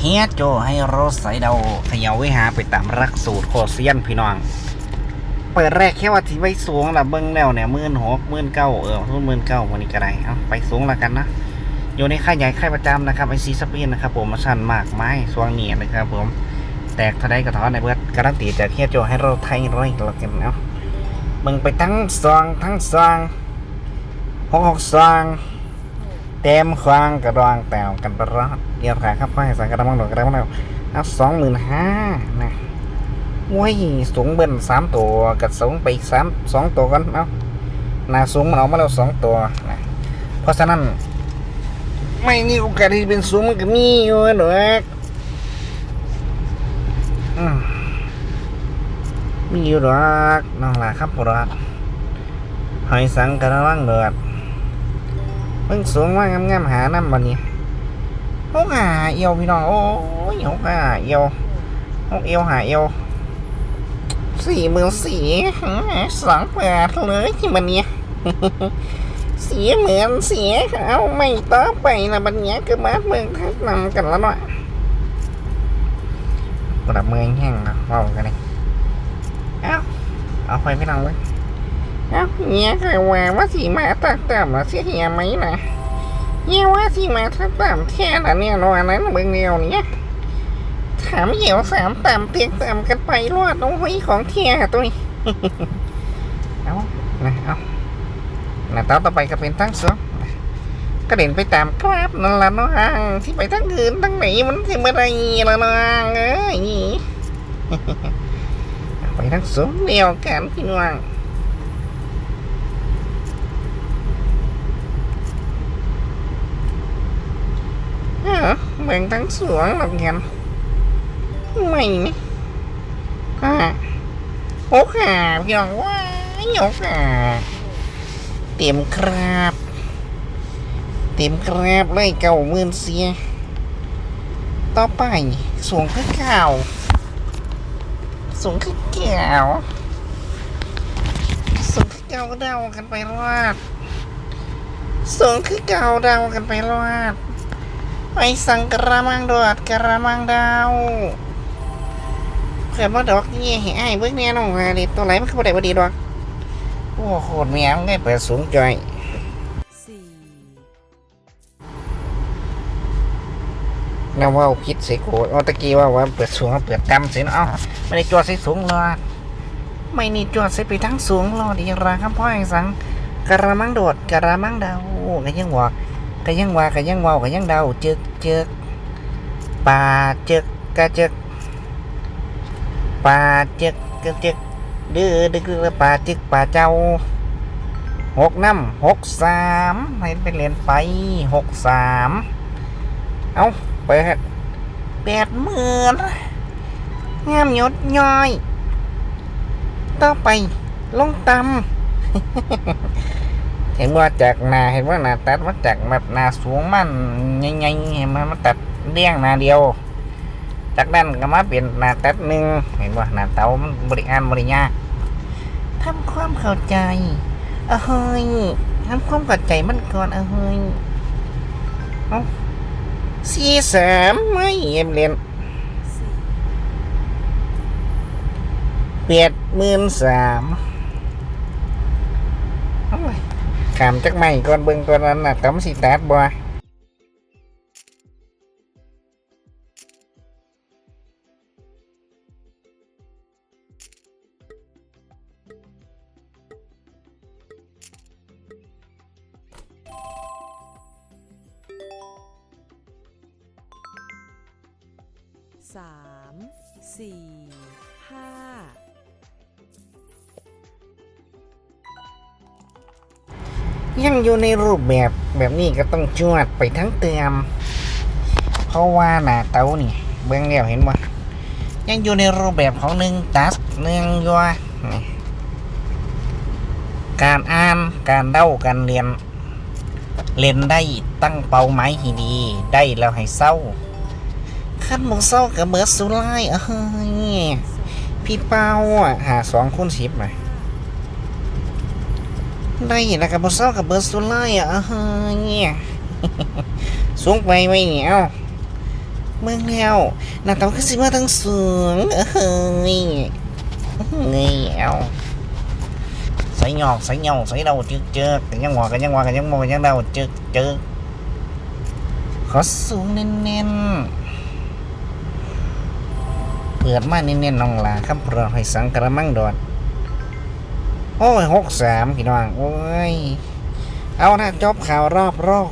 เฮียโจให้รถใส่เดาเขย่าวิหาไปตามรักสูตรโคเซียนพี่น้อง เปิดแรกแค่ว่าที่ไว้สูงละเบิ้งแล้วเนี่ยมื่นหกมื่นเก้าเออทุนมื่นเก้าวันนี้ก็ได้เอาไปสูงแล้วกันนะอยู่ในค่ายใหญ่ค่ายประจำนะครับไอซีสปีนนะครับผมมาชันมากไม้สวงเหนียนะครับผมแตกทะไดกระท้อนในเบิร์ดการันตีจากเฮียโจให้เราไทยร้อยละกันเนาะมึงไปทั้งซองทั้งซองหกหกซอง เต็มควางกระดองแตวกันประรอดเดียวขาครับค่อยสังกระมังหน่อยกระมังหน่อยเอาสองหมื่นห้านะโว้ยสูงเบิ้ลสามตัวกับสูงไปอีกสามสองตัวกันเอาหนาสูงมันออกมาแล้วสองตัวนะเพราะฉะนั้น ไม่มีโอกาสที่เป็นสูงมันก็มีอยู่หรอกอืมมีอยู่หรอกน้องหลาครับหรอกหอยสังกระวังเดือด เพิ่งสูงว่างามๆหาน้ำบันนี้หกหาเอวพี่น้องโอ้ยหกหาเอวหกเอวหาเอวสี่หมื่นสี่สองแปดเลยที่มันเนี้ยเสียเหมือนเสียเอาไม่ต่อไปนะบัญญัติก็มาเมืองทักนำกันแล้วเนาะระเมืองแห้งนะเว่ากันเลยเอาเอาไปไม่ต้องเลย เอ้าเนี้ยก็ว่าว่าสีมาตักต่ำแล้วเสียเหียไหมนะเนี้ยว่าสีมาตักต่ำแค่ละเนี่ยนอนนั้นเมืองเดียวเนี้ยถามเหี่ยวสามต่ำเตียงต่ำกันไปรอดตรงห้ของเทียตัวนี้เอานะเอาหน้าตาต่อไปก็เป็นทั้งสองก็เด่นไปตามกราฟนั่นละน้องที่ไปทั้งอื่นทั้งไหนมันที่มาได้ละน้องเอ้ยไปทั้งสองเดียวกันพี่น้องเออแบ่งทั้งสวงหรอกกันไม่นี่อ่าโอ้ขาพี่น้องว้ายโอ้ขาเต็มครับ เต็มครับเลยเก่าหมื่นเสีย ต่อไปสูงขึ้นเก่าสูงขึ้นเก่าสูงขึ้นเก่าเดากันไปรอดสูงขึ้นเก่าเดากันไปรอด ไปสั่งกระมังดอดกระมังดาวเกิดว่าดอกนี่ให้ไอ้ยเบิ้งเนี่ยน้องว่าเด็ตัวไหนมันเข้าได้บ่ดีดอกโอ้โหดแมวไงเปิดสูงจ่อยสี่นว่าพิษส่โกดตะกี้ว่าว่าเปิดสูงเปิดต่ำสิเนาะเอาไม่ได้จอดใส่สูงหรอกไม่นี่จอดใส่ไปทั้งสูงรอดีราครับพ่อไอ้สังกระมังโดดกระมังดาวก็ยังว่าก็ ยังว่าก็ยังเว่าก็ยังเดาจึกจึกปาจึกกะจึกปาจึกกะจึกดื้อดึกดื้อป่าจึกปาเจ้าหกน้ำหกสามให้ไปเรียนไปหกสามเอาเปิดแปดหมื่นงามยดย่อย ต่อไปลงตำ เห็นว่าจากนาเห็นว่านาตัดมาจากแบบนาสูงมันใหญ่ๆเห็นมันมาตัดเลี้ยงนาเดียว จากนั้นก็มาเปลี่ยนนาตัดหนึ่งเห็นว่านาเตามันบริการบริยากทำความเข้าใจเออเฮ้ยทำความเข้าใจมันก่อนเออเฮ้ยสี่สามไม่เอ็มเรียนสี่เปียดหมื่นสาม เอาไว้ขามจักไม่ก่อน ยังอยู่ในรูปแบบแบบนี้ก็ต้องจวดไปทั้งเติมเพราะว่าหน้าเตานี่เบิ่งแล้วเห็นบ่ยังอยู่ในรูปแบบของหนึ่งตัดหนึ่งยัวการอ่านการเดาการเรียน เล่นได้ตั้งเป้าหมายให้ดี ได้แล้วให้เศร้าขั้นหมเศร้ากับเบิร์ดสุไลเอ้ยพี่เป้าอะหาสองคูณสิบหน่อย ได้แล้วกับเศร้ากับเบิร์สุไลอะเอ้ยสูงไปไหมเนี่ยเอ้าเมืองแล้วหน้าตาคือสิมาทั้งสูงเอ้ยเงี้ยใส่หยอกใส่หยาใส่เดาจึกเจอกันยังหัวกันยังหัวกันยังมองกันยังเดาจึกเจอขอสูงเน้นๆเปิดมาเน้นๆน้องหลาคำพรให้สังกระมังดอด โอ้ยหกสามพี่น้องโอ้ย เอานะจบข่าวรอบโลก